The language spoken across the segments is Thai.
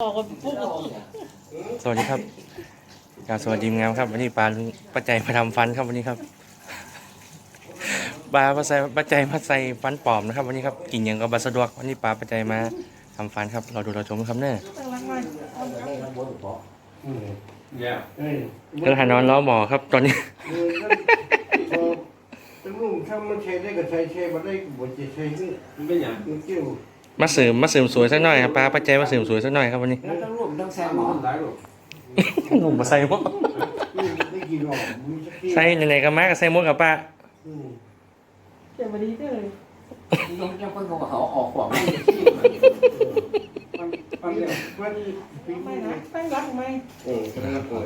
ออกกันปุ๊บสวัสดีครับกรารสวัสดีงามครับ วันนี้ปลาลุงป้าใจมาทำฟันครับวันนี้ครับปลาป้าใจป้าใจมาใส่ฟันปลอมนะครับ วันนี้ครับกินอย่างก็บาสะดวกวันนี้ปลาป้าใจมาทำฟันครับ เราดูเราชมครับเน้อ Yeah. เรื่องหานอนล้อหมอครับตอนนี้ตั้งลุงถ้ามันใช้ได้ก็ใช้ใช้มาได้ก็บ่จะใช้นี่มันเป็นอย่างมันเกี่ยว มาเสริมมาเสริมสวยสักหน่อยครับปลาป้าใจมาเสริมสวยสักหน่อยครับวันนี้แล้วตั้งลุงต้องแซใช้มหมอมันได้หรอหนุ่มมาใส่หมวกนี่ได้กี่หลอกมีสักกี่ใส่ไหนๆก็มาก็ใส่หมวกกับป้าอืมเจ็บมาดีเด้อน้องเจ้าคนเขาเขาออกขวางมันมันเนี่ยมันปีไม่นี้นะตั้งรักไหมเออแล้วก็หัว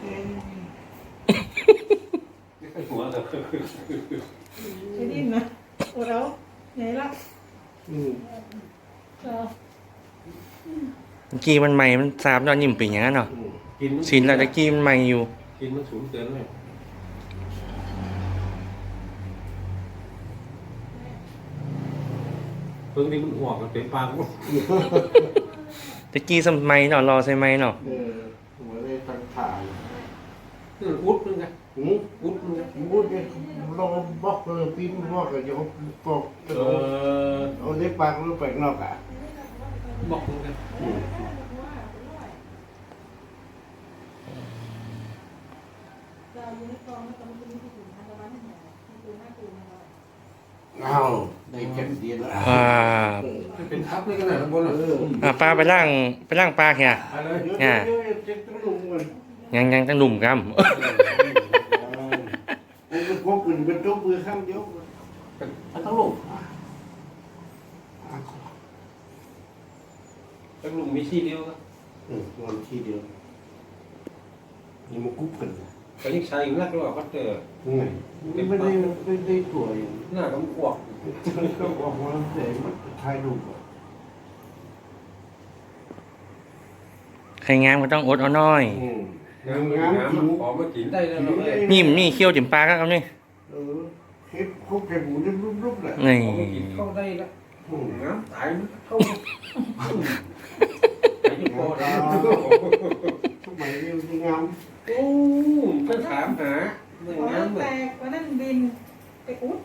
แต่ ไม่ดิ้นนะโอ้เราไหนละอืมเราเมื่อกี้มันใหม่มันสาบนอนยิ้มปิ่งอย่างนั้นเนาะอืมกินชินแล้วตะกี้มันใหม่อยู่ กินมันสูงเกินเลยเพิ่งที่มันหัวกันเต็มปากตะกี้สมัยเนาะรอใส่ไหมเนาะเออหัวเลยทางถ่ายนี่อุดนึงไง หืมอุดนึงไงพูดเนี่ยลองบอกเลยปีนบอกเลยเดี๋ยวปอกเออเอาเล็บปากลงไปนอกอะบอกนึงไงอืมเราอยู่ในกอะบายที่ไหนที่คือหน้าคือมันเอาได้แค่เดียวแล้วอ่าเป็นทับเลยกันไหนข้างบนอะเอออ่าป้าไปล่างไปล่างปลาเฮียอะไรเดี๋ยวเดี๋ยวเดี๋ยวเจ็บต้องลงก่อนยังยังตั้งหนุ่มครัม เป็นพวกอื่นเป็นตัวมือข้างเดียวมันต้องลูกตั้งลุงมีที่เดียวนะอืมนอนทีเดียวนี่มันกุ๊บกันแต่ยิ่งใช้นักด้วยก็เจอไงไม่ได้ไม่ได้ตัวอยู่หน้าก็ขวบก็บอกว่าแต่มันถ่ายรูปอะใครงามก็ต้องอดเอาน้อย อืม งามงามขอมากินได้แล้วเราเลยนิ่มนี่เคี้ยวจิ๋มปลาครับนี่เออเฮ็ด คุกแกหมูนี่รูปๆแหละนี่ขอมากินเข้าได้แล้วอืมงามตายมันเข้าอายุพอแล้วสมัยนี้มันงามโอ้ก็ถามหาเมื่อพองามเลแตยกวันนั้นบินไปอุ๊ด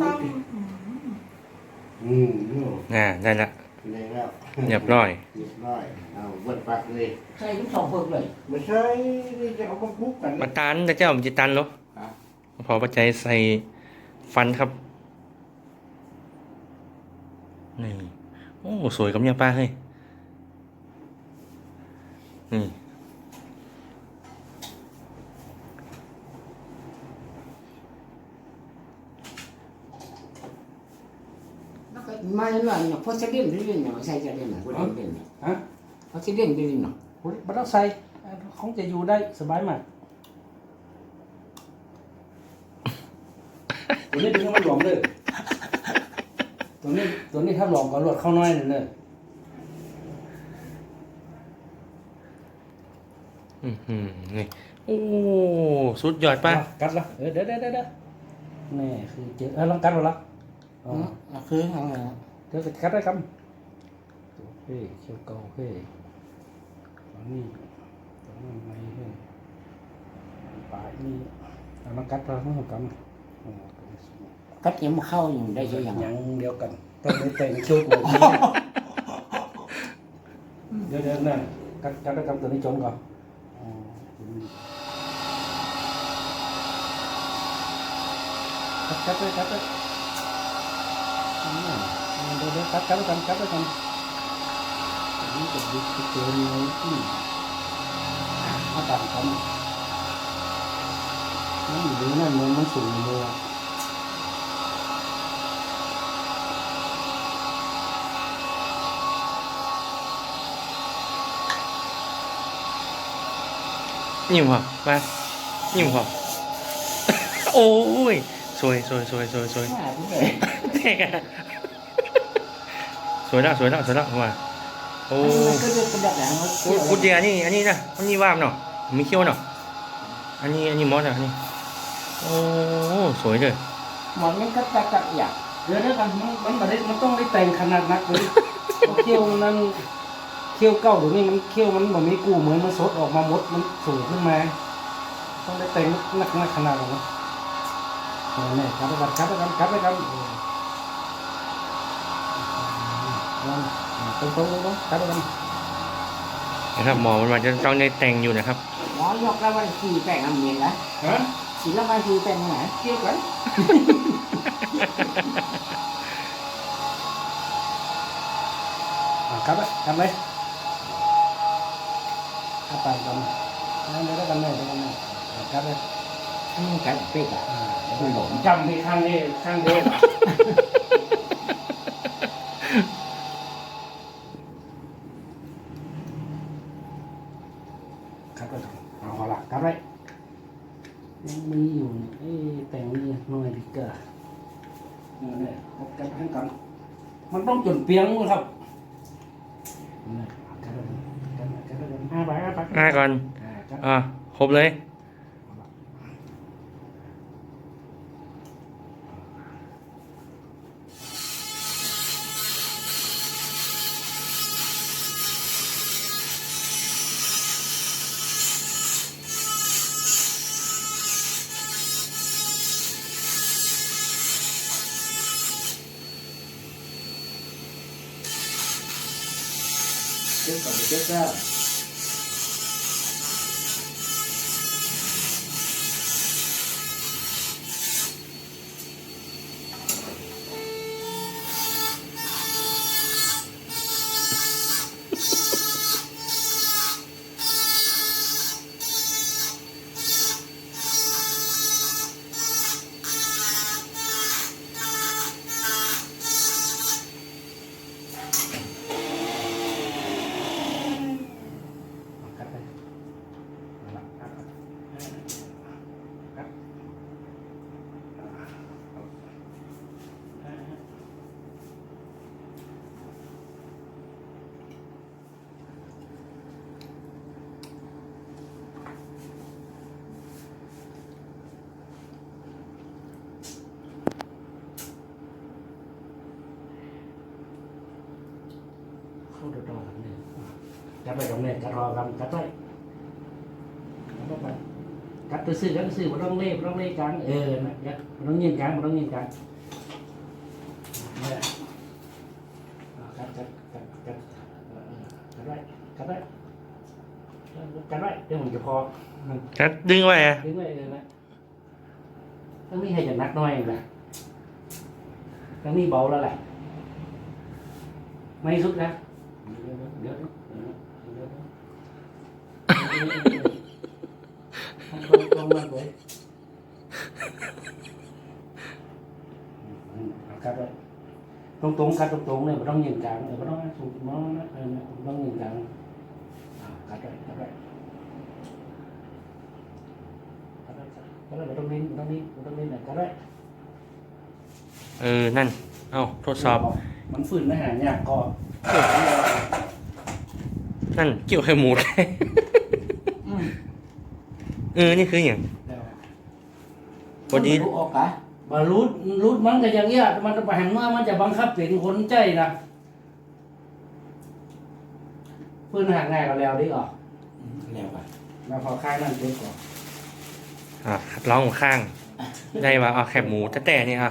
ซ่อมอืมเนาะอ่าได้ละได้แล้วเรียบร้อย เรียบร้อยเอาเบิดปากเลย ใช่ทั้งสองเพิกเลยไม่ใช่นี่จะเอามาคุกกันมาตันแต่เจ้ามันจะตันเหรอครับ พอปัจจัยใส่ฟันครับ นี่ โอ้ สวยกับเนี่ยป้าเฮ้ย นี่ไม่หล่อนเพราะจะเล่นเล่นเนี่ยใช่จะเล่นหน่อยเล่นเล่นเนี่ยฮะพราะจะเล่นเล่นเนาะบัตรใส่คงจะอยู่ได้สบายมาก ตัวนี้ดึงให้มันหลวมเลย ตัวนี้ตัวนี้ถ้าหลวมก็ลวดเข้าน้อยหนึ่งเลยอือหือนี่โอ้สุดยอดป้ากัดละเออเดี๋ยวเดี๋ยวเดี๋ยวเดี๋ยวนี่คือเจอเออลองกัดดูละอ๋อคืออะไรเดี๋ยวกัดได้คำตัวเฮ้ยเชียวเก่าเฮ้ยตัวนี้ตัวนี้ไม่เฮ้ยปลายนี่เอาลองกัดเราต้องกำอ๋อตัวนี้ สวยกัดยังมาเข้าอยู่ได้ใช่ยังยังเดียวกันต้องไปแต่งชุดแบบนี้เดี๋ยวเดี๋ยวนั่นกัดกัดได้กับตัวนี้จมก่อนอ๋อตัวนี้กัดกัดเลยกัดเลยอืมเดี๋ยวเดี๋ยวกัดกัดด้วยกันกัดด้วยกันอันนี้จะดูตัวนี้ที่ถ้าต่างกันนั่นอยู่ดีนั่นมันมันสูงเลย ยิ้มเหรอป้ายิ้มเหรอโอ้ยสวยสวยสวยสวยสวยหาที่ไหนเท่กันสวยแล้วสวยแล้วสวยแล้วมาโอ้มันก็จะเป็นแบบไหนมันกูกูเดียนี่อันนี้นะอันนี้ว่ามเนาะมีเขี้ยวเนาะอันนี้อันนี้มอสอะอันนี้โอ้สวยเลยหมอนมันก็จักจักอยากเดี๋ยวเดี๋ยวกันมันมันบ่ได้มันต้องได้แต่งขนาดนักเลยเพราะเขี้ยวมันนั้ เขี้ยวเก่าเดี๋ยวนี้มันเขี้ยวมันแบ่มีกูเหมือนมันสดออกมาหมดมันสูงขึ้นมาต้องได้แต่งนักนักขนาดนั้นเอเนี่ยครับไปกันครับไปกันครับไปกันเออนั่นตรงตรงตรงตรงครับไปกันนะครับหมอมันมาจะต้องได้แต่งอยู่นะครับหมอยกแล้ววันขี่แป้งน้ำเย็นนะฮะสีละวันขี่แป้งไหนเกี่ยวกันอะครับครับเลย ครับไปกันนั่นเดี๋ยวได้กันแน่เดี๋ยวกันแน่ครับเลยอืมกันเป็กอะอ่าคุณหลงจำที่ข้างนี้ข้างเดียวครับไปเอาหอละครับไปยังมีอยู่เอ้แต่งนี่หน่อยดีกว่าเนี่ยเนี่ยครับกันทั้งกัน มันต้องจนเปียงครับเนี่ยครับไปครับไปครับไปห้าใบห้าใบ ง่ายก่อน อ่าครับอ่าครบเลยเจ็บกับเจ็บก็ครับไปเอาละครับครับเข้าเดยวต่อกันเนี่ย จะไปกับเนี่ยจะรอกันจะไปกัดไปกัดตัวซื้อกัดตัวซื้อมันต้องเล่มันต้องเล่กันเออนะยัดมันต้องเงียนกันมันต้องเงียนกันเนี่ยอ่ากัดกัดกัดกัดเออเออกัดไว้กัดไว้กัดไว้เดี๋ยวผมจะพอครับดึงไว้อะดึงไว้เลยนะต้องมีใครจะนักน้อยนะต้องมีเบาแล้วแหละไม่สุดนะเดี๋ยว เดี๋ยวเดี๋ยวเดี๋ยวเดี๋ยวเดี๋ยวลองลองมาเลยกัดไว้ตรงตรงๆกัดตรงตรงๆเนี่ยไม่ต้องยิงกลางเออไม่ต้องสูงน้องนะเออไม่ต้องยิงกลางอ่ากัดไว้กัดไว้กัดไว้กัดไว้ไม่ต้องลิ้นไม่ต้องลิ้นไม่ต้องลิ้นนะกัดไว้เออ นั่น เอ้าทดสอบ มันฝืนไม่หายากก็ นั่นเกี่ยวไข่หมูได้อืมเออ นี่คืออย่างพอดีรู้ออกกะบารูดรูดมันก็อย่างเงี้ยมันจะไปหันมามันจะบังคับเป็นคนใจนะฝืนหาง่ายก็แล้วดีกว่าอืมแล้วอะแล้วพอข้างนั่นเจ็บก่อนอะร้องข้าง ได้ว่าเอาแคบหมูแต่แต่นี่อะ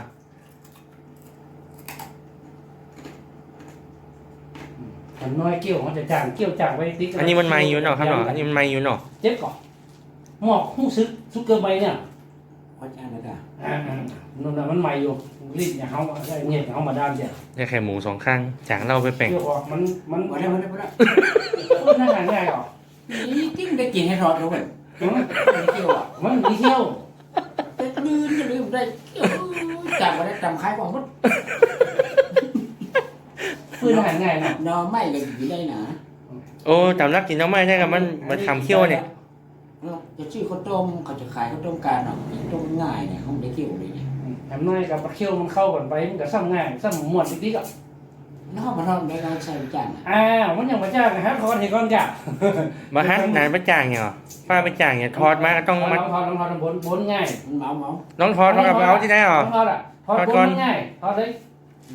นน้อยเกี่ยวมันจะจางเกี่ยวจางไว้ติ๊กอันนี้มันไม่อยู่เนาะครับเนาะอันนี้มันไม่อยู่เนาะเจ็บก่อนหมอกหู้ซึกซุกเกอร์ใบเนี่ยวัดจ้างแล้วก็อ่าๆนั่นน่ะมันใหม่อยู่รีดอย่างเขาได้เงียบอย่างเขามาด้านเดียวได้แคบหมูสองข้างจางเราไปแป่งเกี่ยวออกมันมันวัดได้วัดได้วัดได้มันน่าหาง่ายหรอนี่จิ้งได้กินให้รอดแล้วเว้ยมันไม่เกี่ยวอะมันมีเที่ยวแต่ลืมจะลืมได้เกี่ยวจำมาได้จำคล้ายกว่าหมด ฟื้นหาง่ายนะนอไม่เลยอยู่ได้นะโอ้จำรักกินน้ำไม้ได้กับมันมันทำเคี้ยวเนี่ยเออจะชื่อข้าวต้มเขาจะขายข้าวต้มการเนาะต้มง่ายเนี่ยเขาไม่ได้เกี่ยวเลยเนี่ยแถมน้อยกับเที่ยวมันเข้ากันไปมันก็ซ้ำง่ายซ้ำหมวดติ๊กๆอะนอกมาทำได้เราใส่จานอ้าวมันยังมาจ้างนะครับทอดเห็นก้อนกะมาฮัทนานประจางเนี่ยเหรอป้าประจางเนี่ยทอดมาก็ต้องลมาองทอดลองทอดบนบนง่ายมันเมาเมาน้องทอดเท่ากับเอาที่ได้เหรอลองทอดอะอดทอดปุ๊บก่อนมันง่ายทอดเลย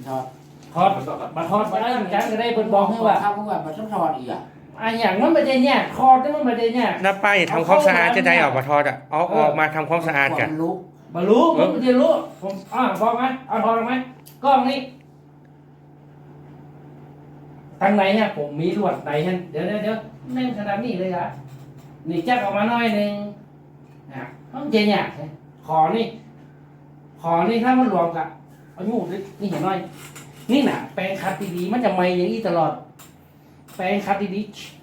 ทอด ทอดมาทอดมาได้จังก็ได้เพิ่นบอกให้ว่าข้าวว่ามันต้องทอดอีกอะอันอย่างนั้นมันจะแยกทอดนี่มันไม่ได้แยกน้าป้าอย่าทำความสะอาดจะได้ออกมาทอดอะเอาออกมาทำความสะอาดกันลุกมารู้ผมจะรู้ผมอ่าบอกไหมเอาทอดไหมกล้องนี้ทางไหนเนี่ยผมมีลวดไหนฮะเดี๋ยวเดี๋ยวเดี๋ยวแน่นขนาดนี้เลยครับนี่แจ๊กออกมาหน่อยหนึ่งนะต้องเจนเนี่ยขอนี่ ขอนี่ถ้ามันรวมกับเอายูนี่นี่เห็นหน่อย นี่น่ะแปรงคัดดีๆมันจะไม่อย่างนี้ตลอด แปรงคัดดี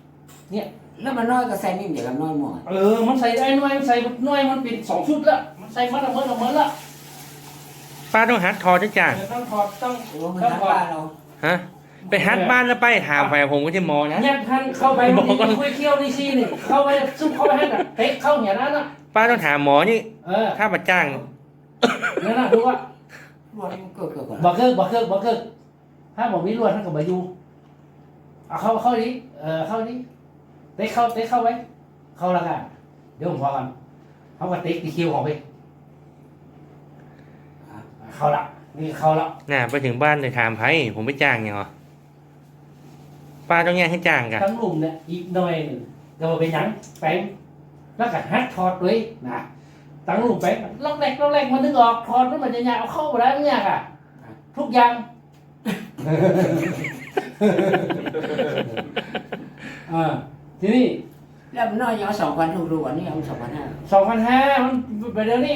ๆแล้วมันน้อยก็ใส่นิ่มเดี๋ยวกับน้อยหมดเออ มันใส่ได้หน่วยมันใส่หน่วยมันเป็นสองชุดละมันใส่มัดละเมิดละเมิดละป้าต้องหัดทอดจ้ะจ้างเดี๋ยวต้องถอดต้องโอ้มันทับบ้านเราฮะไปหัดบ้านแล้วไปถามไปผมก็จะมอนะยัดท่านเข้าไปมันมีคุยเคี้ยวนี่ซีนี่เข้าไปซุ่มเข้าไปให้น่ะเตะเข้าอย่างนั้นน่ะป้าต้องถามหมอนี่ เออถ้ามาจ้าง นั่นน่ะดูว่า รวดมันเกิดเกิดก่อนบักเกิกบักเกิกบักเกิกถ้าบอกมีรวดท่านก็บอยู่เอาเข้าเข้าดิเออเข้าดิเตะเข้าเตะเข้าไว้ เข้าและกันเดี๋ยวผมพอกันเขาก็เตะตีคิวของไปเข้าละนี่เข้าละน่ะไปถึงบ้านเลยถามไผผมไม่จ้างยังเหรอป้าต้องแยกให้จ้างกันทั้งลุมเนี่ยอีกหน่อยหนึ่งก็มาเป็นหยังแปงแล้วก็ฮัดถอดด้วยนะ ตั้งลุมแปงล็อกแรกล็อกแรกมันนึกออกถอดแล้วมันจะยากเอาเข้าไปได้ไม่ยากอะ ทุกอย่างอ่าทีนี้แล้วมันน้อยยังเอาสองพันถูกดูอันนี้เอาสองพันห้าสองพันห้ามันไปเดี๋ยวนี้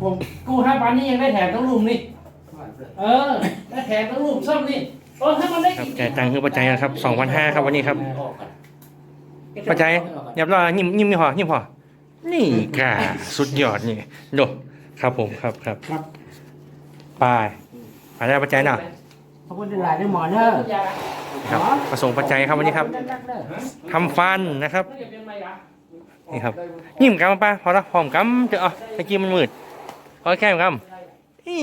ผมกู้ห้าพันนี่ยังได้แถมทั้งลุมนี่เออได้แถมทั้งลุมซ่อมนี่โอ้ถ้ามันได้ครับกี่จ่ายตังค์คือปัจจัยนะครับสองพันห้าครับวันนี้ครับปัจจัยเรียบร้อยยิ้มยิ้มไม่พอยิ้มพอ นี่กาสุดยอดนี่ดูครับผมครับครับครับไปไปได้ปัจจัยเนาะขอบคุณหลายๆด้วยหมอเนอะครับประสงค์ปัจจัยครับวันนี้ครับทำฟันนะครับ นี่ครับยิ้มกำป้าพอละหอมกำเจอเอาตะกี้มันมืดพอแค่กำอี้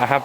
นะครับ